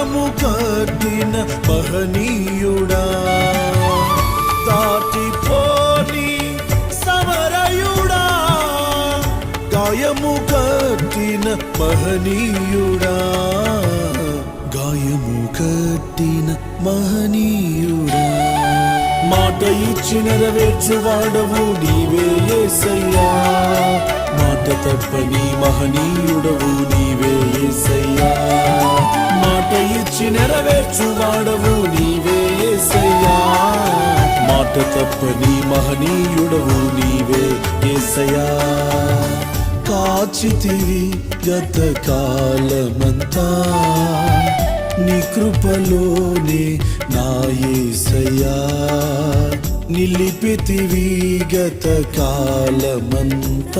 కట్టిన మహనీయుడా. దాటిపోని సమరయుడా. గాయము కట్టిన మహనీయుడా. గాయము కట్టిన మహనీయుడా. మాట ఇచ్చి నెరవేర్చువాడవు నీవే యేసయ్యా మాట తప్పని మహనీయుడవు నీ మాట ఇచ్చి నెరవేర్చువాడవు నీవే యేసయ్యా మాట తప్పని మహనీయుడవు నీవే యేసయ్యా కాచితివి గత కాలమంతా నీ కృపలోనే నా యేసయ్యా నిలిపితివి గత కాలమంతా